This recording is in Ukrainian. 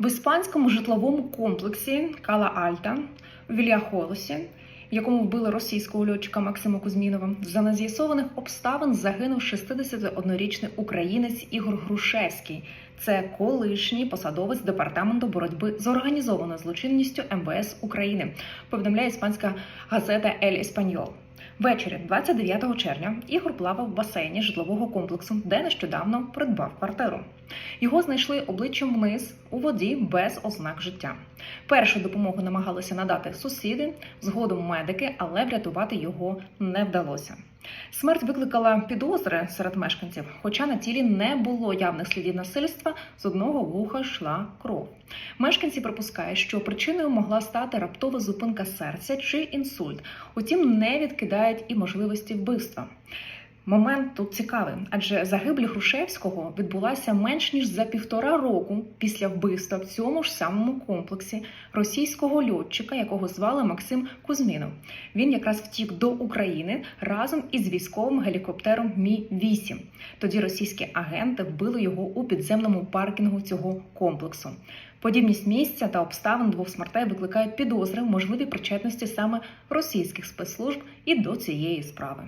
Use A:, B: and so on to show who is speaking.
A: В іспанському житловому комплексі Кала Альта у Вільяхолосі, в якому вбили російського льотчика Максима Кузьмінова, за нез'ясованих обставин загинув 61-річний українець Ігор Грушевський. Це колишній посадовець департаменту боротьби з організованою злочинністю МВС України. Повідомляє іспанська газета Ель Еспаньол. Ввечері 29 червня Ігор плавав в басейні житлового комплексу, де нещодавно придбав квартиру. Його знайшли обличчям вниз у воді без ознак життя. Першу допомогу намагалися надати сусіди, згодом медики, але врятувати його не вдалося. Смерть викликала підозри серед мешканців, хоча на тілі не було явних слідів насильства, з одного вуха йшла кров. Мешканці припускають, що причиною могла стати раптова зупинка серця чи інсульт, утім не відкидають і можливості вбивства. Момент тут цікавий, адже загибель Грушевського відбулася менш ніж за півтора року після вбивства в цьому ж самому комплексі російського льотчика, якого звали Максим Кузьмінов. Він якраз втік до України разом із військовим гелікоптером Мі 8 Тоді російські агенти вбили його у підземному паркінгу цього комплексу. Подібність місця та обставин двох смертей викликають підозри в можливій причетності саме російських спецслужб і до цієї справи.